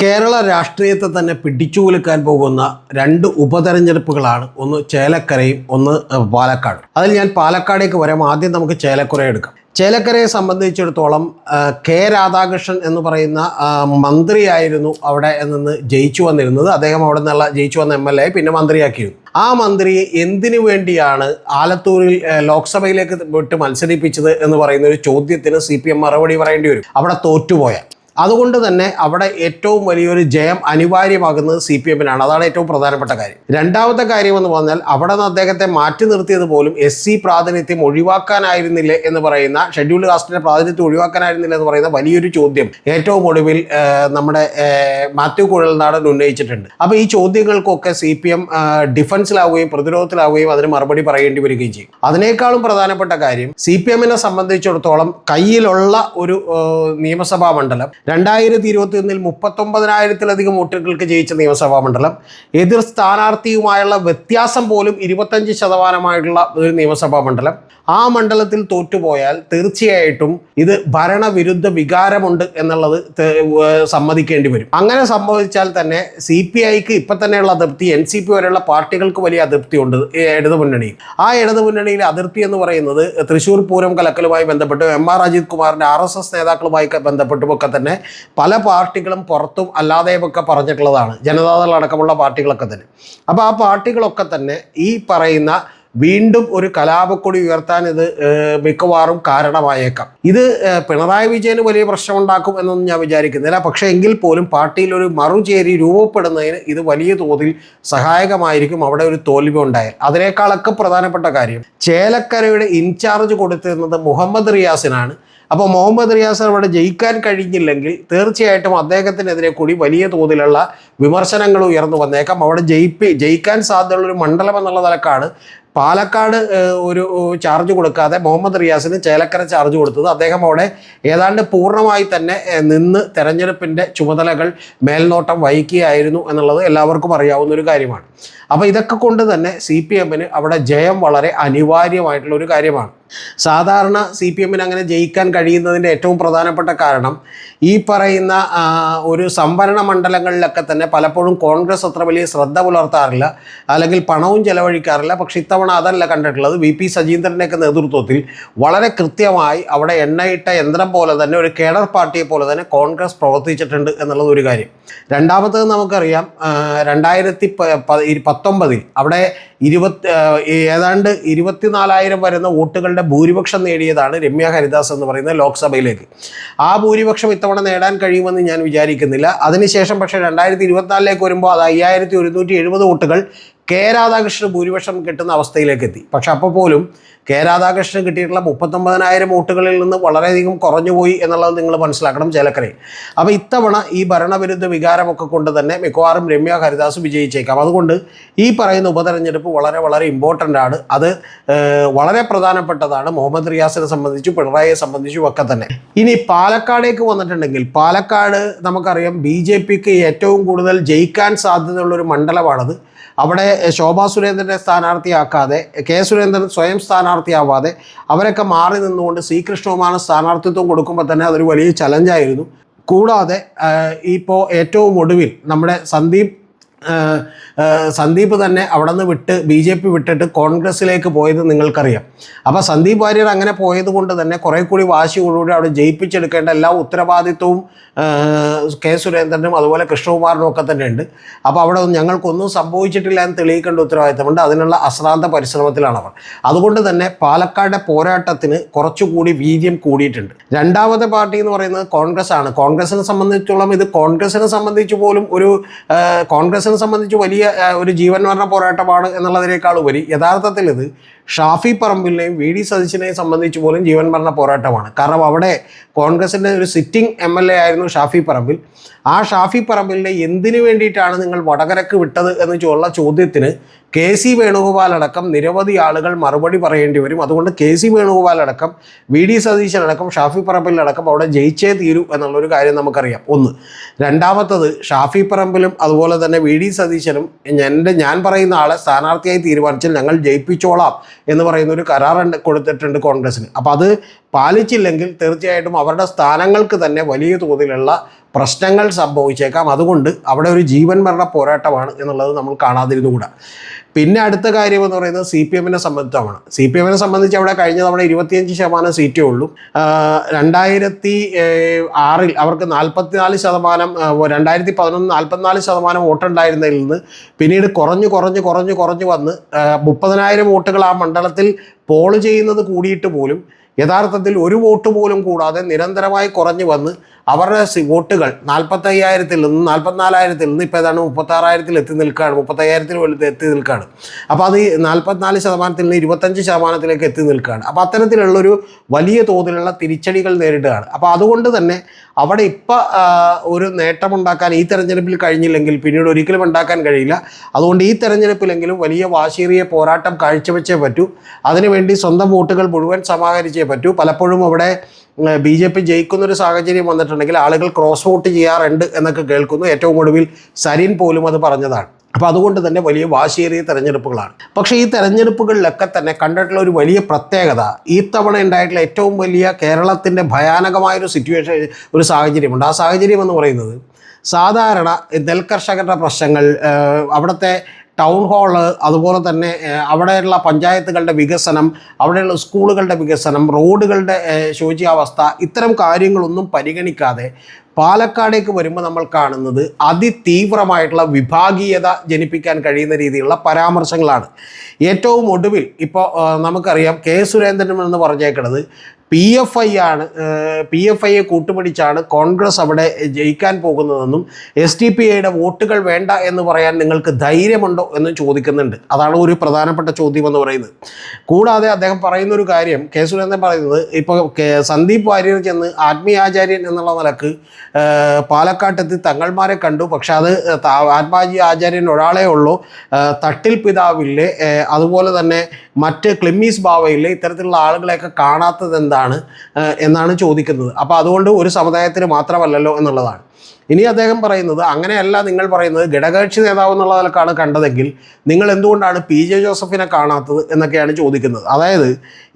കേരള രാഷ്ട്രീയത്തെ തന്നെ പിടിച്ചുകുലുക്കാൻ പോകുന്ന രണ്ട് ഉപതെരഞ്ഞെടുപ്പുകളാണ്. ഒന്ന് ചേലക്കരയും ഒന്ന് പാലക്കാട്. അതിൽ ഞാൻ പാലക്കാടേക്ക് വരാം. ആദ്യം നമുക്ക് ചേലക്കര എടുക്കാം. ചേലക്കരയെ സംബന്ധിച്ചിടത്തോളം കെ രാധാകൃഷ്ണൻ എന്ന് പറയുന്ന മന്ത്രിയായിരുന്നു അവിടെ നിന്ന് ജയിച്ചു വന്നിരുന്നത്. അദ്ദേഹം അവിടെ നിന്നുള്ള ജയിച്ചു വന്ന എം എൽ എ പിന്നെ മന്ത്രിയാക്കിയിരുന്നു. ആ മന്ത്രിയെ എന്തിനു വേണ്ടിയാണ് ആലത്തൂരിൽ ലോക്സഭയിലേക്ക് വിട്ട് മത്സരിപ്പിച്ചത് എന്ന് പറയുന്ന ഒരു ചോദ്യത്തിന് സി പി എം മറുപടി പറയേണ്ടി വരും. അവിടെ തോറ്റുപോയ അതുകൊണ്ട് തന്നെ അവിടെ ഏറ്റവും വലിയൊരു ജയം അനിവാര്യമാകുന്നത് സി പി എമ്മിനാണ് അതാണ് ഏറ്റവും പ്രധാനപ്പെട്ട കാര്യം. രണ്ടാമത്തെ കാര്യം എന്ന് പറഞ്ഞാൽ അവിടെ നിന്ന് അദ്ദേഹത്തെ മാറ്റി നിർത്തിയത് പോലും എസ് സി പ്രാതിനിധ്യം ഒഴിവാക്കാനായിരുന്നില്ലേ എന്ന് പറയുന്ന ഷെഡ്യൂൾഡ് കാസ്റ്റിന്റെ പ്രാതിനിധ്യം ഒഴിവാക്കാനായിരുന്നില്ല എന്ന് പറയുന്ന വലിയൊരു ചോദ്യം ഏറ്റവും ഒടുവിൽ നമ്മുടെ മാത്യു കുഴൽനാടൻ ഉന്നയിച്ചിട്ടുണ്ട്. അപ്പോൾ ഈ ചോദ്യങ്ങൾക്കൊക്കെ സി പി എം ഡിഫൻസിലാവുകയും പ്രതിരോധത്തിലാവുകയും അതിന് മറുപടി പറയേണ്ടി വരികയും ചെയ്യും. അതിനേക്കാളും പ്രധാനപ്പെട്ട കാര്യം സി പി എമ്മിനെ സംബന്ധിച്ചിടത്തോളം കയ്യിലുള്ള ഒരു നിയമസഭാ മണ്ഡലം രണ്ടായിരത്തി ഇരുപത്തി ഒന്നിൽ മുപ്പത്തൊമ്പതിനായിരത്തിലധികം വോട്ടുകൾക്ക് ജയിച്ച നിയമസഭാ മണ്ഡലം എതിർ സ്ഥാനാർത്ഥിയുമായുള്ള വ്യത്യാസം പോലും ഇരുപത്തഞ്ച് ശതമാനമായിട്ടുള്ള ഒരു നിയമസഭാ മണ്ഡലം. ആ മണ്ഡലത്തിൽ തോറ്റുപോയാൽ തീർച്ചയായിട്ടും ഇത് ഭരണവിരുദ്ധ വികാരമുണ്ട് എന്നുള്ളത് സമ്മതിക്കേണ്ടി വരും. അങ്ങനെ സംഭവിച്ചാൽ തന്നെ സി പി ഐക്ക് ഇപ്പം തന്നെയുള്ള അതിർത്തി എൻ സി പി വരെയുള്ള പാർട്ടികൾക്ക് വലിയ അതിർത്തി ഉണ്ട് ഇടതു മുന്നണി ആ ഇടതു മുന്നണിയിലെ അതിർത്തി എന്ന് പറയുന്നത് തൃശ്ശൂർ പൂരം കലക്കലുമായി ബന്ധപ്പെട്ട് എം ആർ അജിത് കുമാറിന്റെ ആർ എസ് എസ് നേതാക്കളുമായി ബന്ധപ്പെട്ടുമൊക്കെ തന്നെ പല പാർട്ടികളും പുറത്തും അല്ലാതെയുമൊക്കെ പറഞ്ഞിട്ടുള്ളതാണ്. ജനതാദൾ അടക്കമുള്ള പാർട്ടികളൊക്കെ തന്നെ. അപ്പോൾ ആ പാർട്ടികളൊക്കെ തന്നെ ഈ പറയുന്ന വീണ്ടും ഒരു കലാപക്കൊടി ഉയർത്താൻ ഇത് മിക്കവാറും കാരണമായേക്കാം. ഇത് പിണറായി വിജയന് വലിയ പ്രശ്നമുണ്ടാക്കും എന്നൊന്നും ഞാൻ വിചാരിക്കുന്നില്ല. പക്ഷേ എങ്കിൽ പോലും പാർട്ടിയിൽ ഒരു മറുചേരി രൂപപ്പെടുന്നതിന് ഇത് വലിയ തോതിൽ സഹായകമായിരിക്കും അവിടെ ഒരു തോൽവി ഉണ്ടായാൽ. അതിനേക്കാളൊക്കെ പ്രധാനപ്പെട്ട കാര്യം ചേലക്കരയുടെ ഇൻചാർജ് കൊടുത്തിരുന്നത് മുഹമ്മദ് റിയാസിനാണ്. അപ്പോൾ മുഹമ്മദ് റിയാസ് അവിടെ ജയിക്കാൻ കഴിഞ്ഞില്ലെങ്കിൽ തീർച്ചയായിട്ടും അദ്ദേഹത്തിനെതിരെ കൂടി വലിയ തോതിലുള്ള വിമർശനങ്ങൾ ഉയർന്നു വന്നേക്കാം. അവിടെ ജയിപ്പി ജയിക്കാൻ സാധ്യതയുള്ള ഒരു മണ്ഡലം എന്നുള്ള നിലക്കാണ് പാലക്കാട് ഒരു ചാർജ് കൊടുക്കാതെ മുഹമ്മദ് റിയാസിന് ചേലക്കര ചാർജ് കൊടുത്തത്. അദ്ദേഹം അവിടെ ഏതാണ്ട് പൂർണമായി തന്നെ നിന്ന് തെരഞ്ഞെടുപ്പിന്റെ ചുമതലകൾ മേൽനോട്ടം വഹിക്കുകയായിരുന്നു എന്നുള്ളത് എല്ലാവർക്കും അറിയാവുന്ന ഒരു കാര്യമാണ്. അപ്പോൾ ഇതൊക്കെ കൊണ്ട് തന്നെ സി പി എമ്മിന് അവിടെ ജയം വളരെ അനിവാര്യമായിട്ടുള്ള ഒരു കാര്യമാണ്. സാധാരണ സി പി എമ്മിന് അങ്ങനെ ജയിക്കാൻ കഴിയുന്നതിന്റെ ഏറ്റവും പ്രധാനപ്പെട്ട കാരണം ഈ പറയുന്ന ഒരു സംവരണ മണ്ഡലങ്ങളിലൊക്കെ തന്നെ പലപ്പോഴും കോൺഗ്രസ് അത്ര വലിയ ശ്രദ്ധ പുലർത്താറില്ല അല്ലെങ്കിൽ പണവും ചെലവഴിക്കാറില്ല പക്ഷെ ഇത്തവണ അതല്ല കണ്ടിട്ടുള്ളത്. വി പി സജീന്ദ്രന്റെയൊക്കെ നേതൃത്വത്തിൽ വളരെ കൃത്യമായി അവിടെ എണ്ണയിട്ട യന്ത്രം പോലെ തന്നെ ഒരു കേഡർ പാർട്ടിയെ പോലെ തന്നെ കോൺഗ്രസ് പ്രവർത്തിച്ചിട്ടുണ്ട് എന്നുള്ളത് ഒരു കാര്യം. രണ്ടാമത്തത് നമുക്കറിയാം രണ്ടായിരത്തി പത്തൊമ്പതിൽ അവിടെ ഇരുപത്തി ഏതാണ്ട് ഇരുപത്തിനാലായിരം വരുന്ന വോട്ടുകളുടെ ഭൂരിപക്ഷം നേടിയതാണ് രമ്യ ഹരിദാസ് എന്ന് പറയുന്ന ലോക്സഭയിലേക്ക്. ആ ഭൂരിപക്ഷം ഇത്തവണ നേടാൻ കഴിയുമെന്ന് ഞാൻ വിചാരിക്കുന്നില്ല. അതിനുശേഷം പക്ഷേ രണ്ടായിരത്തി ഇരുപത്തിനാലിലേക്ക് വരുമ്പോൾ അത് അയ്യായിരത്തി ഒരുന്നൂറ്റി എഴുപത് വോട്ടുകൾ കെ രാധാകൃഷ്ണന് ഭൂരിപക്ഷം കിട്ടുന്ന അവസ്ഥയിലേക്ക് എത്തി പക്ഷെ അപ്പോൾ പോലും കെ രാധാകൃഷ്ണൻ കിട്ടിയിട്ടുള്ള മുപ്പത്തൊമ്പതിനായിരം വോട്ടുകളിൽ നിന്ന് വളരെയധികം കുറഞ്ഞുപോയി എന്നുള്ളത് നിങ്ങൾ മനസ്സിലാക്കണം ചേലക്കരയിൽ. അപ്പോൾ ഇത്തവണ ഈ ഭരണവിരുദ്ധ വികാരമൊക്കെ കൊണ്ട് തന്നെ മിക്കവാറും രമ്യ ഹരിദാസ് വിജയിച്ചേക്കാം. അതുകൊണ്ട് ഈ പറയുന്ന ഉപതെരഞ്ഞെടുപ്പ് വളരെ വളരെ ഇമ്പോർട്ടന്റ് ആണ്. അത് വളരെ പ്രധാനപ്പെട്ടതാണ് മുഹമ്മദ് റിയാസിനെ സംബന്ധിച്ചു പിണറായിയെ സംബന്ധിച്ചും ഒക്കെ തന്നെ. ഇനി പാലക്കാടേക്ക് വന്നിട്ടുണ്ടെങ്കിൽ പാലക്കാട് നമുക്കറിയാം ബി ജെ പിക്ക് ഏറ്റവും കൂടുതൽ ജയിക്കാൻ സാധ്യതയുള്ള ഒരു മണ്ഡലമാണത്. അവിടെ ശോഭാ സുരേന്ദ്രനെ സ്ഥാനാർത്ഥിയാക്കാതെ കെ സുരേന്ദ്രൻ സ്വയം സ്ഥാനാർത്ഥിയാവാതെ അവരൊക്കെ മാറി നിന്നുകൊണ്ട് കൃഷ്ണകുമാറിന് സ്ഥാനാർത്ഥിത്വം കൊടുക്കുമ്പോൾ തന്നെ അതൊരു വലിയ ചലഞ്ചായിരുന്നു കൂടാതെ ഇപ്പോൾ ഏറ്റവും ഒടുവിൽ നമ്മുടെ സന്ദീപ് സന്ദീപ് തന്നെ അവിടെ നിന്ന് വിട്ട് ബി ജെ പി വിട്ടിട്ട് കോൺഗ്രസ്സിലേക്ക് പോയത് നിങ്ങൾക്കറിയാം. അപ്പോൾ സന്ദീപ് വാര്യർ അങ്ങനെ പോയത് കൊണ്ട് തന്നെ കുറേ കൂടി വാശിയോടുകൂടി അവിടെ ജയിപ്പിച്ചെടുക്കേണ്ട എല്ലാ ഉത്തരവാദിത്വവും കെ സുരേന്ദ്രനും അതുപോലെ കൃഷ്ണകുമാറിനും ഒക്കെ തന്നെ ഉണ്ട്. അപ്പോൾ അവിടെ ഞങ്ങൾക്കൊന്നും സംഭവിച്ചിട്ടില്ല എന്ന് തെളിയിക്കേണ്ട ഉത്തരവാദിത്തമുണ്ട് അതിനുള്ള അശ്രാന്ത പരിശ്രമത്തിലാണ് അവർ. അതുകൊണ്ട് തന്നെ പാലക്കാട് പോരാട്ടത്തിന് കുറച്ചുകൂടി വീര്യം കൂടിയിട്ടുണ്ട്. രണ്ടാമത്തെ പാർട്ടി എന്ന് പറയുന്നത് കോൺഗ്രസ് ആണ് കോൺഗ്രസിനെ സംബന്ധിച്ചോളം ഇത് കോൺഗ്രസിനെ സംബന്ധിച്ച് പോലും ഒരു കോൺഗ്രസ് സംബന്ധിച്ച് വലിയ ഒരു ജീവൻ മരണ പോരാട്ടമാണ് എന്നുള്ളതിനേക്കാൾ ഉപരി യഥാർത്ഥത്തിൽ ഇത് ഷാഫി പറമ്പിലിനെയും വി ഡി സതീശനെയും സംബന്ധിച്ച് പോലും ജീവൻ മരണ പോരാട്ടമാണ്. കാരണം അവിടെ കോൺഗ്രസിന്റെ ഒരു സിറ്റിംഗ് എം എൽ എ ആയിരുന്നു ഷാഫി പറമ്പിൽ. ആ ഷാഫി പറമ്പിലിനെ എന്തിനു വേണ്ടിയിട്ടാണ് നിങ്ങൾ വടകരക്ക് വിട്ടത് എന്ന് ഉള്ള ചോദ്യത്തിന് കെ സി വേണുഗോപാൽ അടക്കം നിരവധി ആളുകൾ മറുപടി പറയേണ്ടി വരും. അതുകൊണ്ട് കെ സി വേണുഗോപാൽ അടക്കം വി ഡി സതീശൻ അടക്കം ഷാഫി പറമ്പിൽ അടക്കം അവിടെ ജയിച്ചേ തീരൂ എന്നുള്ളൊരു കാര്യം നമുക്കറിയാം. ഒന്ന്. രണ്ടാമത്തത് ഷാഫി പറമ്പിലും അതുപോലെ തന്നെ വി ഡി സതീശനും എന്റെ ഞാൻ പറയുന്ന ആളെ സ്ഥാനാർത്ഥിയായി തീരുമാനിച്ചാൽ ഞങ്ങൾ ജയിപ്പിച്ചോളാം. എന്ന് പറയുന്ന ഒരു കരാർ കൊടുത്തിട്ടുണ്ട് കോൺഗ്രസിന് അപ്പോൾ അത് പാലിച്ചില്ലെങ്കിൽ തീർച്ചയായിട്ടും അവരുടെ സ്ഥാനങ്ങൾക്ക് തന്നെ വലിയ തോതിലുള്ള പ്രശ്നങ്ങൾ സംഭവിച്ചേക്കാം. അതുകൊണ്ട് അവിടെ ഒരു ജീവൻ മരണ പോരാട്ടമാണ് എന്നുള്ളത് നമ്മൾ കാണാതിരുന്നുകൂടാ. പിന്നെ അടുത്ത കാര്യം എന്ന് പറയുന്നത് സി പി എമ്മിനെ സംബന്ധിച്ചാണ്. സി പി എമ്മിനെ സംബന്ധിച്ച് അവിടെ കഴിഞ്ഞ തവണ ഇരുപത്തിയഞ്ച് ശതമാനം സീറ്റേ ഉള്ളൂ. രണ്ടായിരത്തി ആറിൽ അവർക്ക് നാൽപ്പത്തിനാല് ശതമാനം രണ്ടായിരത്തി പതിനൊന്ന് നാൽപ്പത്തിനാല് ശതമാനം വോട്ടുണ്ടായിരുന്നതിൽ നിന്ന് പിന്നീട് കുറഞ്ഞു കുറഞ്ഞു കുറഞ്ഞു കുറഞ്ഞു വന്ന് മുപ്പതിനായിരം വോട്ടുകൾ ആ മണ്ഡലത്തിൽ പോൾ ചെയ്യുന്നത് കൂടിയിട്ട് പോലും യഥാർത്ഥത്തിൽ ഒരു വോട്ട് പോലും കൂടാതെ നിരന്തരമായി കുറഞ്ഞു വന്ന് അവരുടെ വോട്ടുകൾ നാൽപ്പത്തയ്യായിരത്തിൽ നിന്ന് നാൽപ്പത്തിനാലായിരത്തിൽ നിന്ന് ഇപ്പോൾ ഏതാണ് മുപ്പത്താറായിരത്തിൽ എത്തി നിൽക്കുകയാണ്. മുപ്പത്തയ്യായിരത്തിൽ വലുത് എത്തി നിൽക്കുകയാണ്. അപ്പോൾ അത് നാൽപ്പത്തിനാല് ശതമാനത്തിൽ നിന്ന് ഇരുപത്തഞ്ച് ശതമാനത്തിലേക്ക് എത്തി നിൽക്കുകയാണ്. അപ്പോൾ അത്തരത്തിലുള്ളൊരു വലിയ തോതിലുള്ള തിരിച്ചടികൾ നേരിടുകയാണ്. അപ്പോൾ അതുകൊണ്ട് തന്നെ അവിടെ ഇപ്പോൾ ഒരു നേട്ടമുണ്ടാക്കാൻ ഈ തെരഞ്ഞെടുപ്പിൽ കഴിഞ്ഞില്ലെങ്കിൽ പിന്നീട് ഒരിക്കലും ഉണ്ടാക്കാൻ കഴിയില്ല. അതുകൊണ്ട് ഈ തെരഞ്ഞെടുപ്പിലെങ്കിലും വലിയ വാശീറിയ പോരാട്ടം കാഴ്ചവെച്ചേ പറ്റൂ. അതിനുവേണ്ടി സ്വന്തം വോട്ടുകൾ മുഴുവൻ സമാഹരിച്ചേ പറ്റൂ. പലപ്പോഴും അവിടെ ബി ജെ പി ജയിക്കുന്നൊരു സാഹചര്യം വന്നിട്ടുണ്ടെങ്കിൽ ആളുകൾ ക്രോസ് വോട്ട് ചെയ്യാറുണ്ട് എന്നൊക്കെ കേൾക്കുന്നു. ഏറ്റവും ഒടുവിൽ സരീൻ പോലും അത് പറഞ്ഞതാണ്. അപ്പോൾ അതുകൊണ്ട് തന്നെ വലിയ വാശിയേറിയ തെരഞ്ഞെടുപ്പുകളാണ്. പക്ഷേ ഈ തെരഞ്ഞെടുപ്പുകളിലൊക്കെ തന്നെ കണ്ടിട്ടുള്ള ഒരു വലിയ പ്രത്യേകത ഈ തവണ ഉണ്ടായിട്ടുള്ള ഏറ്റവും വലിയ കേരളത്തിന്റെ ഭയാനകമായൊരു സിറ്റുവേഷൻ ഒരു സാഹചര്യമുണ്ട്. ആ സാഹചര്യം എന്ന് പറയുന്നത് സാധാരണ നെൽകർഷകരുടെ പ്രശ്നങ്ങൾ അവിടുത്തെ ടൗൺ ഹാൾ അതുപോലെ തന്നെ അവിടെയുള്ള പഞ്ചായത്തുകളുടെ വികസനം അവിടെയുള്ള സ്കൂളുകളുടെ വികസനം റോഡുകളുടെ ശോചിയാവസ്ഥ ഇത്തരം കാര്യങ്ങളൊന്നും പരിഗണിക്കാതെ പാലക്കാടേക്ക് വരുമ്പോൾ നമ്മൾ കാണുന്നത് അതിതീവ്രമായിട്ടുള്ള വിഭാഗീയത ജനിപ്പിക്കാൻ കഴിയുന്ന രീതിയിലുള്ള പരാമർശങ്ങളാണ്. ഏറ്റവും ഒടുവിൽ ഇപ്പോൾ നമുക്കറിയാം കെ സുരേന്ദ്രൻ എന്ന് പറഞ്ഞേക്കുന്നത് പി എഫ് ഐ ആണ് പി എഫ് ഐയെ കൂട്ടുപിടിച്ചാണ് കോൺഗ്രസ് അവിടെ ജയിക്കാൻ പോകുന്നതെന്നും എസ് ടി പി ഐയുടെ വോട്ടുകൾ വേണ്ട എന്ന് പറയാൻ നിങ്ങൾക്ക് ധൈര്യമുണ്ടോ എന്ന് ചോദിക്കുന്നുണ്ട്. അതാണ് ഒരു പ്രധാനപ്പെട്ട ചോദ്യം എന്ന് പറയുന്നത്. കൂടാതെ അദ്ദേഹം പറയുന്ന ഒരു കാര്യം കെ സുരേന്ദ്രൻ പറയുന്നത് ഇപ്പോൾ സന്ദീപ് വാര്യർ ചെന്ന് ആത്മീയാചാര്യൻ എന്നുള്ള നിലയ്ക്ക് പാലക്കാട്ടെത്തി തങ്ങൾമാരെ കണ്ടു. പക്ഷെ അത് ആത്മാജി ആചാര്യൻ ഒരാളേ ഉള്ളൂ. തട്ടിൽ പിതാവില്ലേ? അതുപോലെ തന്നെ മറ്റ് ക്ലിമ്മീസ് ബാവയില്ലേ? ഇത്തരത്തിലുള്ള ആളുകളെയൊക്കെ കാണാത്തത് എന്താണ് എന്നാണ് ചോദിക്കുന്നത്. അപ്പോൾ അതുകൊണ്ട് ഒരു സമുദായത്തിന് മാത്രമല്ലല്ലോ എന്നുള്ളതാണ്. ഇനി അദ്ദേഹം പറയുന്നത് അങ്ങനെയല്ല നിങ്ങൾ പറയുന്നത് ഘടകകക്ഷി നേതാവ് എന്നുള്ള നിലക്കാണ് കണ്ടതെങ്കിൽ നിങ്ങൾ എന്തുകൊണ്ടാണ് പി ജെ ജോസഫിനെ കാണാത്തത് എന്നൊക്കെയാണ് ചോദിക്കുന്നത്. അതായത്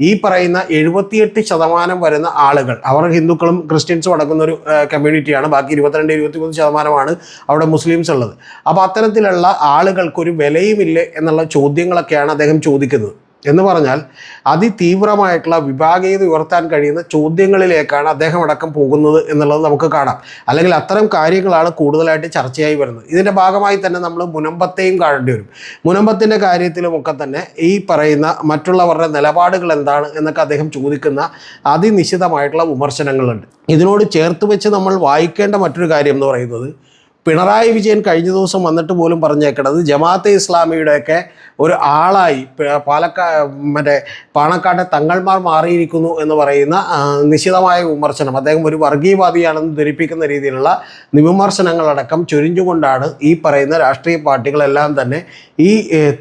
ഈ പറയുന്ന എഴുപത്തിയെട്ട് ശതമാനം വരുന്ന ആളുകൾ അവർ ഹിന്ദുക്കളും ക്രിസ്ത്യൻസും അടക്കുന്ന ഒരു കമ്മ്യൂണിറ്റിയാണ് ബാക്കി ഇരുപത്തിരണ്ട് ഇരുപത്തിമൂന്ന് ശതമാനമാണ് അവിടെ മുസ്ലിംസ് ഉള്ളത്. അപ്പോൾ അത്തരത്തിലുള്ള ആളുകൾക്കൊരു വിലയുമില്ലേ എന്നുള്ള ചോദ്യങ്ങളൊക്കെയാണ് അദ്ദേഹം ചോദിക്കുന്നത്. എന്ന് പറഞ്ഞാൽ അതിതീവ്രമായിട്ടുള്ള വിഭാഗീയത ഉയർത്താൻ കഴിയുന്ന ചോദ്യങ്ങളിലേക്കാണ് അദ്ദേഹം അടക്കം പോകുന്നത് എന്നുള്ളത് നമുക്ക് കാണാം. അല്ലെങ്കിൽ അത്തരം കാര്യങ്ങളാണ് കൂടുതലായിട്ട് ചർച്ചയായി വരുന്നത്. ഇതിന്റെ ഭാഗമായി തന്നെ നമ്മൾ മുനമ്പത്തെയും കാണേണ്ടി വരും. മുനമ്പത്തിന്റെ കാര്യത്തിലുമൊക്കെ തന്നെ ഈ പറയുന്ന മറ്റുള്ളവരുടെ നിലപാടുകൾ എന്താണ് എന്നൊക്കെ അദ്ദേഹം ചോദിക്കുന്ന അതിനിശ്ചിതമായിട്ടുള്ള വിമർശനങ്ങളുണ്ട്. ഇതിനോട് ചേർത്ത് വെച്ച് നമ്മൾ വായിക്കേണ്ട മറ്റൊരു കാര്യം എന്ന് പറയുന്നത് പിണറായി വിജയൻ കഴിഞ്ഞ ദിവസം വന്നിട്ട് പോലും പറഞ്ഞേക്കണത് ജമാഅത്തെ ഇസ്ലാമിയുടെയൊക്കെ ഒരു ആളായി പാലക്കാ മറ്റേ പാണക്കാട്ടെ തങ്ങൾമാർ മാറിയിരിക്കുന്നു എന്ന് പറയുന്ന നിശിതമായ വിമർശനം അദ്ദേഹം ഒരു വർഗീയവാദിയാണെന്ന് ധരിപ്പിക്കുന്ന രീതിയിലുള്ള വിമർശനങ്ങളടക്കം ചൊരിഞ്ഞുകൊണ്ടാണ് ഈ പറയുന്ന രാഷ്ട്രീയ പാർട്ടികളെല്ലാം തന്നെ ഈ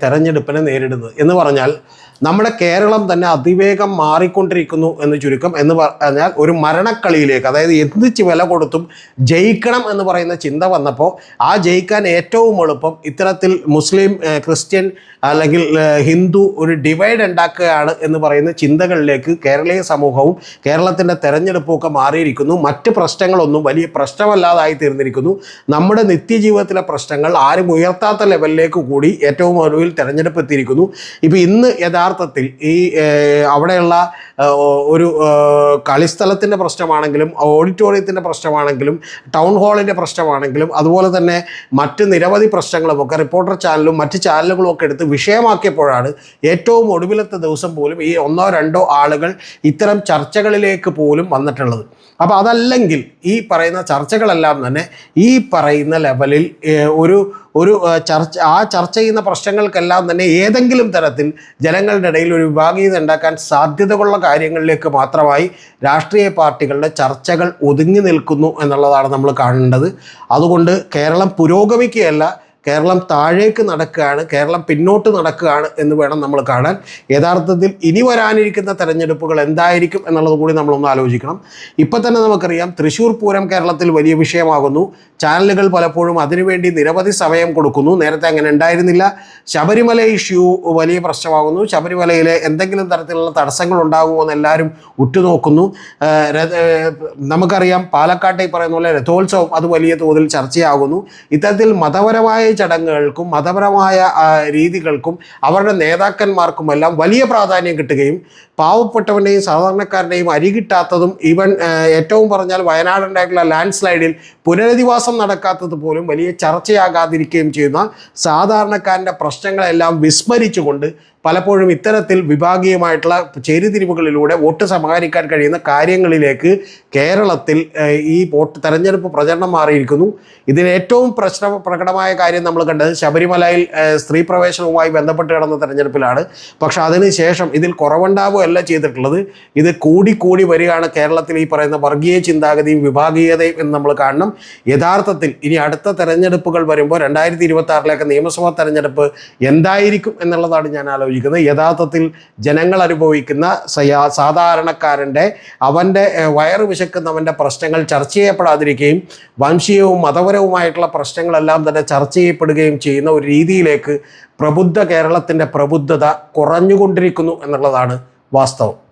തെരഞ്ഞെടുപ്പിനെ നേരിടുന്നത്. എന്ന് പറഞ്ഞാൽ നമ്മുടെ കേരളം തന്നെ അതിവേഗം മാറിക്കൊണ്ടിരിക്കുന്നു എന്ന് ചുരുക്കം എന്ന് പറഞ്ഞാൽ ഒരു മരണക്കളിയിലേക്ക് അതായത് എന്ത് വില കൊടുത്തും ജയിക്കണം എന്ന് പറയുന്ന ചിന്ത വന്നപ്പോൾ ആ ജയിക്കാൻ ഏറ്റവും എളുപ്പം ഇത്തരത്തിൽ മുസ്ലിം ക്രിസ്ത്യൻ അല്ലെങ്കിൽ ഹിന്ദു ഒരു ഡിവൈഡ് ഉണ്ടാക്കുകയാണ് എന്ന് പറയുന്ന ചിന്തകളിലേക്ക് കേരളീയ സമൂഹവും കേരളത്തിന്റെ തെരഞ്ഞെടുപ്പും ഒക്കെ മാറിയിരിക്കുന്നു. മറ്റ് പ്രശ്നങ്ങളൊന്നും വലിയ പ്രശ്നമല്ലാതായി തീർന്നിരിക്കുന്നു. നമ്മുടെ നിത്യജീവിതത്തിലെ പ്രശ്നങ്ങൾ ആരും ഉയർത്താത്ത ലെവലിലേക്ക് കൂടി ഏറ്റവും ഒടുവിൽ തെരഞ്ഞെടുപ്പ് എത്തിയിരിക്കുന്നു ഇപ്പോൾ ഇന്ന് യഥാർത്ഥത്തിൽ ഈ അവിടെയുള്ള ഒരു കളിസ്ഥലത്തിന്റെ പ്രശ്നമാണെങ്കിലും ഓഡിറ്റോറിയത്തിന്റെ പ്രശ്നമാണെങ്കിലും ടൗൺ ഹാളിന്റെ പ്രശ്നമാണെങ്കിലും അതുപോലെ തന്നെ മറ്റ് നിരവധി പ്രശ്നങ്ങളുമൊക്കെ റിപ്പോർട്ടർ ചാനലും മറ്റ് ചാനലുകളും ഒക്കെ എടുത്ത് വിഷയമാക്കിയപ്പോഴാണ് ഏറ്റവും ഒടുവിലത്തെ ദിവസം പോലും ഈ ഒന്നോ രണ്ടോ ആളുകൾ ഇത്തരം ചർച്ചകളിലേക്ക് പോലും വന്നിട്ടുള്ളത്. അപ്പോൾ അതല്ലെങ്കിൽ ഈ പറയുന്ന ചർച്ചകളെല്ലാം തന്നെ ഈ പറയുന്ന ലെവലിൽ ഒരു ഒരു ചർച്ച ആ ചർച്ച ചെയ്യുന്ന പ്രശ്നങ്ങൾക്കെല്ലാം തന്നെ ഏതെങ്കിലും തരത്തിൽ ജനങ്ങളുടെ ഇടയിൽ ഒരു വിഭാഗീയത ഉണ്ടാക്കാൻ സാധ്യതകളുള്ള കാര്യങ്ങളിലേക്ക് മാത്രമായി രാഷ്ട്രീയ പാർട്ടികളുടെ ചർച്ചകൾ ഒതുങ്ങി നിൽക്കുന്നു എന്നുള്ളതാണ് നമ്മൾ കാണേണ്ടത്. അതുകൊണ്ട് കേരളം പുരോഗമിക്കുകയല്ല കേരളം താഴേക്ക് നടക്കുകയാണ് കേരളം പിന്നോട്ട് നടക്കുകയാണ് എന്ന് വേണം നമ്മൾ കാണാൻ. യഥാർത്ഥത്തിൽ ഇനി വരാനിരിക്കുന്ന തെരഞ്ഞെടുപ്പുകൾ എന്തായിരിക്കും എന്നുള്ളത് കൂടി നമ്മളൊന്ന് ആലോചിക്കണം. ഇപ്പം തന്നെ നമുക്കറിയാം തൃശ്ശൂർ പൂരം കേരളത്തിൽ വലിയ വിഷയമാകുന്നു. ചാനലുകൾ പലപ്പോഴും അതിനുവേണ്ടി നിരവധി സമയം കൊടുക്കുന്നു. നേരത്തെ അങ്ങനെ ഉണ്ടായിരുന്നില്ല. ശബരിമല ഇഷ്യൂ വലിയ പ്രശ്നമാകുന്നു. ശബരിമലയിലെ എന്തെങ്കിലും തരത്തിലുള്ള തടസ്സങ്ങൾ ഉണ്ടാകുമോ എന്ന് എല്ലാവരും ഉറ്റുനോക്കുന്നു. നമുക്കറിയാം പാലക്കാട്ടെ പറയുന്ന പോലെ രഥോത്സവം അത് വലിയ തോതിൽ ചർച്ചയാകുന്നു. ഇത്തരത്തിൽ മതപരമായ ചടങ്ങുകൾക്കും മതപരമായ രീതികൾക്കും അവരുടെ നേതാക്കന്മാർക്കുമെല്ലാം വലിയ പ്രാധാന്യം കിട്ടുകയും പാവപ്പെട്ടവന്റെയും സാധാരണക്കാരന്റെയും അരി കിട്ടാത്തതും ഈവൻ ഏറ്റവും പറഞ്ഞാൽ വയനാടുണ്ടായിട്ടുള്ള ലാൻഡ് സ്ലൈഡിൽ പുനരധിവാസം നടക്കാത്തത് പോലും വലിയ ചർച്ചയാകാതിരിക്കുകയും ചെയ്യുന്ന സാധാരണക്കാരന്റെ പ്രശ്നങ്ങളെല്ലാം വിസ്മരിച്ചുകൊണ്ട് പലപ്പോഴും ഇത്തരത്തിൽ വിഭാഗീയമായിട്ടുള്ള ചേരിതിരിവുകളിലൂടെ വോട്ട് സമാഹരിക്കാൻ കഴിയുന്ന കാര്യങ്ങളിലേക്ക് കേരളത്തിൽ ഈ വോട്ട് തെരഞ്ഞെടുപ്പ് പ്രചരണം മാറിയിരിക്കുന്നു. ഇതിൽ ഏറ്റവും പ്രശ്ന പ്രകടമായ കാര്യം നമ്മൾ കണ്ടത് ശബരിമലയിൽ സ്ത്രീ പ്രവേശനവുമായി ബന്ധപ്പെട്ട് കിടന്ന തെരഞ്ഞെടുപ്പിലാണ്. പക്ഷെ അതിനുശേഷം ഇതിൽ കുറവുണ്ടാവുകയല്ല ചെയ്തിട്ടുള്ളത്. ഇത് കൂടിക്കൂടി കൂടി വരികയാണ് കേരളത്തിൽ ഈ പറയുന്ന വർഗീയ ചിന്താഗതിയും വിഭാഗീയതയും എന്ന് നമ്മൾ കാണണം. യഥാർത്ഥത്തിൽ ഇനി അടുത്ത തെരഞ്ഞെടുപ്പുകൾ വരുമ്പോൾ രണ്ടായിരത്തി ഇരുപത്തി ആറിലേക്ക് നിയമസഭാ തെരഞ്ഞെടുപ്പ് എന്തായിരിക്കും എന്നുള്ളതാണ് ഞാൻ ആലോചിക്കുന്നത്. യഥാർത്ഥത്തിൽ ജനങ്ങൾ അനുഭവിക്കുന്ന സയാ- സാധാരണക്കാരന്റെ അവന്റെ വയറ് വിശക്കുന്നവന്റെ പ്രശ്നങ്ങൾ ചർച്ച ചെയ്യപ്പെടാതിരിക്കുകയും വംശീയവും മതപരവുമായിട്ടുള്ള പ്രശ്നങ്ങളെല്ലാം തന്നെ ചർച്ച ചെയ്യപ്പെടുകയും ചെയ്യുന്ന ഒരു രീതിയിലേക്ക് പ്രബുദ്ധ കേരളത്തിന്റെ പ്രബുദ്ധത കുറഞ്ഞുകൊണ്ടിരിക്കുന്നു എന്നുള്ളതാണ് വാസ്തവം.